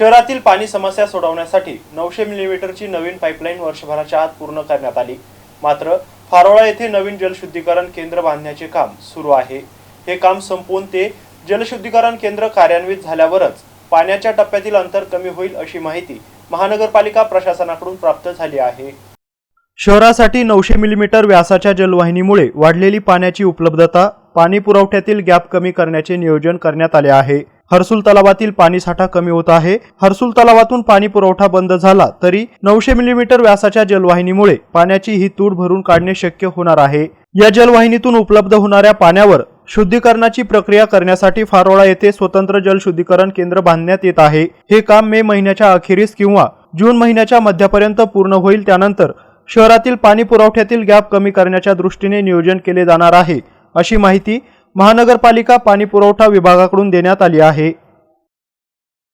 शहरातील पाणी समस्या सोडवण्यासाठी नऊशे मिलीमीटरची नवीन पाईपलाईन वर्षभराच्या आत पूर्ण करण्यात आली. मात्र फारोळा येथे नवीन जलशुद्धीकरण केंद्र बांधण्याचे काम सुरू आहे. हे काम संपवून ते जलशुद्धीकरण केंद्र कार्यान्वित झाल्यावरच पाण्याच्या टप्प्यातील अंतर कमी होईल अशी माहिती महानगरपालिका प्रशासनाकडून प्राप्त झाली आहे. शहरासाठी नऊशे मिलीमीटर व्यासाच्या जलवाहिनीमुळे वाढलेली पाण्याची उपलब्धता पाणी पुरवठ्यातील गॅप कमी करण्याचे नियोजन करण्यात आले आहे. हर्सुल तलावातील पाणीसाठा कमी होत आहे. हर्सुल तलावातून पाणी पुरवठा बंद झाला तरी नऊशे मिलीमीटर व्यासाच्या जलवाहिनीमुळे पाण्याची ही तूट भरून काढणे शक्य होणार आहे. या जलवाहिनीतून उपलब्ध होणाऱ्या पाण्यावर शुद्धीकरणाची प्रक्रिया करण्यासाठी फारोळा येथे स्वतंत्र जल शुद्धीकरण केंद्र बांधण्यात येत आहे. हे काम मे महिन्याच्या अखेरीस किंवा जून महिन्याच्या मध्यापर्यंत पूर्ण होईल. त्यानंतर शहरातील पाणी पुरवठ्यातील गॅप कमी करण्याच्या दृष्टीने नियोजन केले जाणार आहे. अशी माहिती महानगरपालिका पाणी पुरवठा विभागाकडून देण्यात आली आहे.